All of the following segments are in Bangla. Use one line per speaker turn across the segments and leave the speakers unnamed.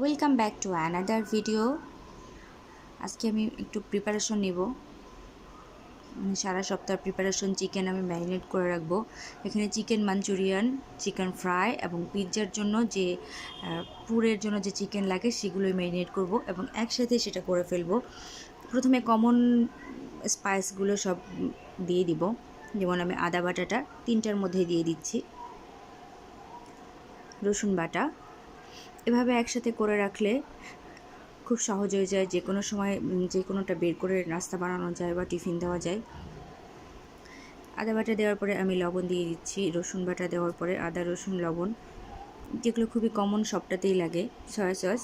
Welcome back to another video আজকে আমি একটু প্রিপারেশন নেব। মানে সারা সপ্তাহ প্রিপারেশন চিকেন আমি ম্যারিনেট করে রাখব। এখানে চিকেন মাঞ্চুরিয়ান চিকেন ফ্রাই এবং পিৎজার জন্য যে পুরের জন্য যে চিকেন লাগে সেগুলোই ম্যারিনেট করব এবং একসাথে সেটা করে ফেলব। প্রথমে কমন স্পাইসগুলো সব দিয়ে দিব। যেমন আমি আদা বাটাটা তিনটার মধ্যে দিয়ে দিচ্ছি। রসুন বাটা। এভাবে একসাথে করে রাখলে খুব সহজ হয়ে যায়। যে কোনো সময় যে কোনোটা বের করে নাস্তা বানানো যায় বা টিফিন দেওয়া যায়। আদা বাটা দেওয়ার পরে আমি লবণ দিয়ে দিচ্ছি। রসুন বাটা দেওয়ার পরে আদা, রসুন, লবণ। যেগুলো খুবই কমন সবটাতেই লাগে। সয়া সস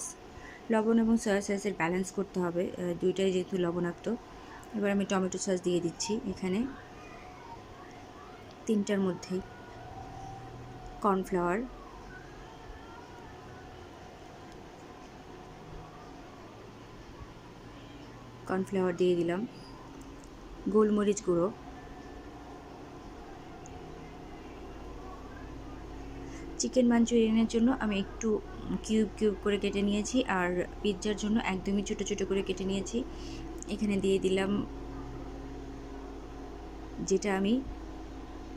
লবণ এবং সয়া সসের ব্যালেন্স করতে হবে। দুইটাই যেহেতু লবণাক্ত। এবার আমি টমেটো সস দিয়ে দিচ্ছি এখানে। তিনটার মধ্যেই কর্নফ্লাওয়ার কর্নফ্লাওয়ার দিয়ে দিলাম। গোলমরিচ গুঁড়ো। চিকেন মাঞ্চুরিয়ানের জন্য আমি একটু কিউব কিউব করে কেটে নিয়েছি আর পিৎজার জন্য একদমই ছোটো ছোটো করে কেটে নিয়েছি। এখানে দিয়ে দিলাম যেটা আমি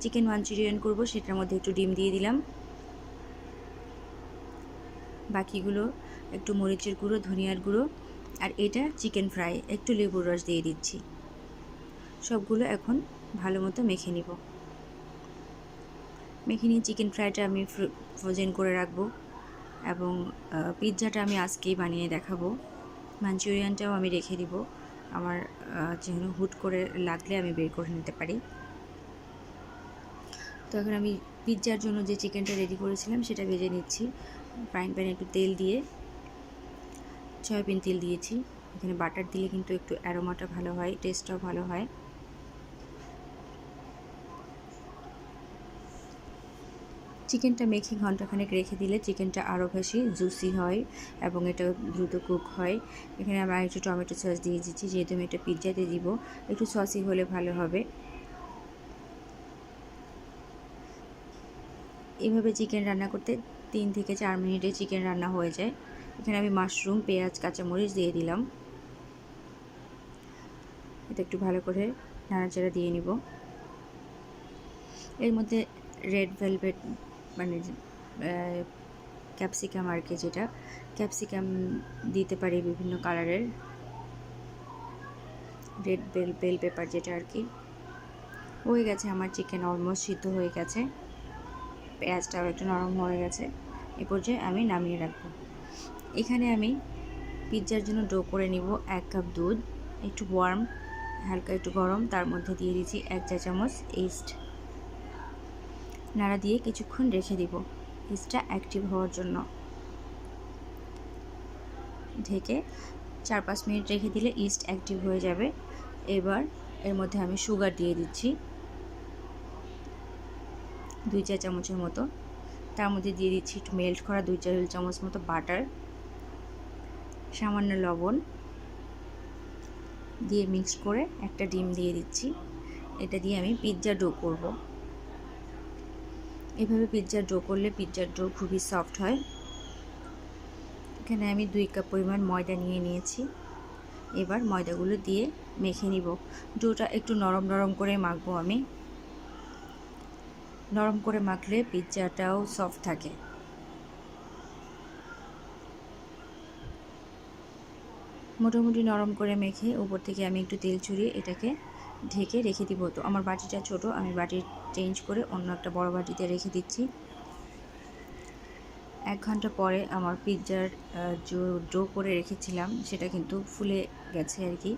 চিকেন মাঞ্চুরিয়ান করব সেটার মধ্যে একটু ডিম দিয়ে দিলাম। বাকিগুলো একটু মরিচের গুঁড়ো, ধনিয়ার গুঁড়ো আর এটা চিকেন ফ্রাই, একটু লেবুর রস দিয়ে দিচ্ছি। সবগুলো এখন ভালো মতো মেখে নিব। মেখে নিয়ে চিকেন ফ্রাইটা আমি ফ্রোজেন করে রাখব এবং পিৎজাটা আমি আজকেই বানিয়ে দেখাবো। মাঞ্চুরিয়ানটাও আমি রেখে দিব। আমার যেন হুট করে লাগলে আমি বের করে নিতে পারি। তো এখন আমি পিৎজার জন্য যে চিকেনটা রেডি করেছিলাম সেটা ভেজে নিচ্ছি। ফ্রাইং প্যানে একটু তেল দিয়ে সয়াবিন তেল দিয়েছি। এখানে বাটার দিলে কিন্তু একটু অ্যারোমাটা ভালো হয়, টেস্টটাও ভালো হয়। চিকেনটা মেখে ঘন্টাখানেক রেখে দিলে চিকেনটা আরও বেশি জুসি হয় এবং এটা দ্রুত কুক হয়। এখানে আমরা একটু টমেটো সস দিয়ে দিচ্ছি, যেহেতু আমি এটা পিৎজাতে দিব, একটু সসি হলে ভালো হবে। এভাবে চিকেন রান্না করতে তিন থেকে চার মিনিটে চিকেন রান্না হয়ে যায়। এখানে আমি মাশরুম, পেঁয়াজ, কাঁচামরিচ দিয়ে দিলাম। এটা একটু ভালো করে নাড়াচাড়া দিয়ে নিব। এর মধ্যে রেড ভেলভেট মানে ক্যাপসিকাম আর কি যেটা ক্যাপসিকাম দিতে পারি বিভিন্ন কালারের রেড বেল বেল পেপার যেটা আর কি। হয়ে গেছে, আমার চিকেন অলমোস্ট সিদ্ধ হয়ে গেছে। পেঁয়াজটাও একটু নরম হয়ে গেছে। এ পর্যায়ে আমি নামিয়ে রাখব। এখানে আমি পিৎজার জন্য ডো করে নিব এক কাপ দুধ, একটু ওয়ার্ম হালকা একটু গরম, তার মধ্যে দিয়ে দিচ্ছি এক চা চামচ ইস্ট নাড়া দিয়ে কিছুক্ষণ রেখে দিব ইস্টটা অ্যাক্টিভ হওয়ার জন্য। ঢেকে চার পাঁচ মিনিট রেখে দিলে ইস্ট অ্যাক্টিভ হয়ে যাবে। এবার এর মধ্যে আমি সুগার দিয়ে দিচ্ছি। দুই চা চামচের মতো। তার মধ্যে দিয়ে দিচ্ছি একটু মেল্ট করা দুই টেবিল চামচ মতো বাটার সামান্য লবণ দিয়ে মিক্স করে একটা ডিম দিয়ে দিচ্ছি। এটা দিয়ে আমি পিৎজা ডো করব। এভাবে পিৎজার ডো করলে পিৎজার ডো খুবই সফট হয়। এখানে আমি দুই কাপ পরিমাণ ময়দা নিয়ে নিয়েছি। এবার ময়দাগুলো দিয়ে মেখে নিব। ডোটা একটু নরম নরম করে মাখবো আমি। নরম করে মাখলে পিৎজাটাও সফট থাকে। মোটামুটি নরম করে মেখে উপর থেকে আমি একটু তেল ছড়িয়ে এটাকে ঢেকে রেখে দিব। তো আমার বাটিটা ছোট, আমি বাটি চেঞ্জ করে অন্য একটা বড় বাটিতে রেখে দিচ্ছি। এক ঘণ্টা পরে আমার পিৎজার ডো করে রেখেছিলাম সেটা কিন্তু ফুলে গেছে আর কি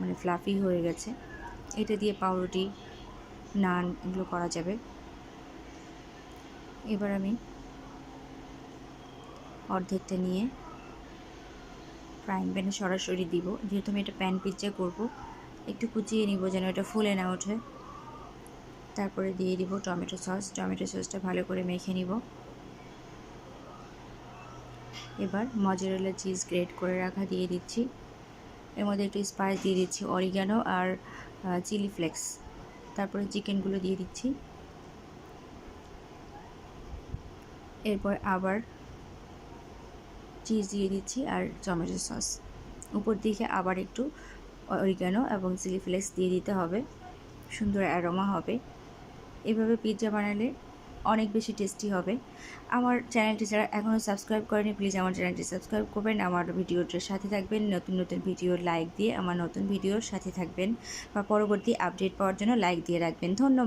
মানে ফ্লাফি হয়ে গেছে। এটা দিয়ে পাউরুটি, নান এগুলো করা যাবে। এবার আমি অর্ধেকটা নিয়ে ফ্রাইং প্যানে সরাসরি দিব। যেহেতু আমি এটা প্যান পিৎজা করব, একটু কুচিয়ে নিব যেন এটা ফুলে না ওঠে। তারপরে দিয়ে দিব টমেটো সস। টমেটো সসটা ভালো করে মেখে নিব। এবার মজারেলা চিজ গ্রেট করে রাখা দিয়ে দিচ্ছি। এর মধ্যে একটু স্পাইস দিয়ে দিচ্ছি অরিগানো আর চিলি ফ্লেক্স তারপরে চিকেনগুলো দিয়ে দিচ্ছি। এরপর আবার চিজ দিয়ে দিচ্ছি আর টমেটো সস উপর দিকে আবার একটু অরিগানো এবং চিলি ফ্লেক্স দিয়ে দিতে হবে। সুন্দর অ্যারোমা হবে। এভাবে পিৎজা বানালে অনেক বেশি টেস্টি হবে। আমার চ্যানেলটি যারা এখনও সাবস্ক্রাইব করেনি প্লিজ আমার চ্যানেলটি সাবস্ক্রাইব করবেন। আমার ভিডিওটির সাথে থাকবেন। নতুন নতুন ভিডিও লাইক দিয়ে আমার নতুন ভিডিওর সাথে থাকবেন। বা পরবর্তী আপডেট পাওয়ার জন্য লাইক দিয়ে রাখবেন। ধন্যবাদ।